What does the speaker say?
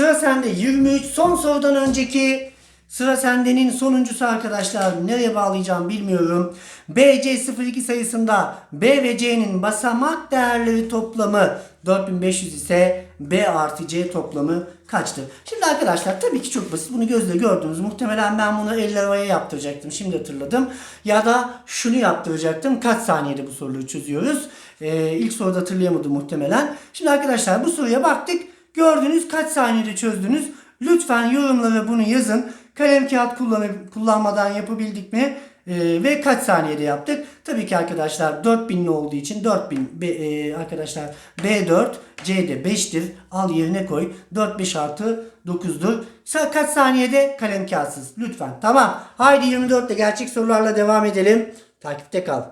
Sıra sende 23 son sorudan önceki sıra sendenin sonuncusu arkadaşlar. Nereye bağlayacağım bilmiyorum. BC02 sayısında B ve C'nin basamak değerleri toplamı 4500 ise B artı C toplamı kaçtır? Şimdi arkadaşlar tabii ki çok basit. Bunu gözle gördünüz. Muhtemelen ben bunu eller havaya yaptıracaktım. Şimdi hatırladım. Ya da şunu yaptıracaktım. Kaç saniyede bu soruları çözüyoruz? Ee, ilk soruda hatırlayamadım muhtemelen. Şimdi arkadaşlar bu soruya baktık. Gördünüz kaç saniyede çözdünüz? Lütfen yorumlara bunu yazın. Kalem kağıt kullanıp, kullanmadan yapabildik mi? Ee, ve kaç saniyede yaptık? Tabii ki arkadaşlar 4000'li olduğu için 4000 B, e, arkadaşlar B4 C'de 5'tir. Al yerine koy. 4 5 artı 9'dur. Sa- Kaç saniyede kalem kağıtsız? Lütfen. Tamam. Haydi 24'te gerçek sorularla devam edelim. Takipte kal.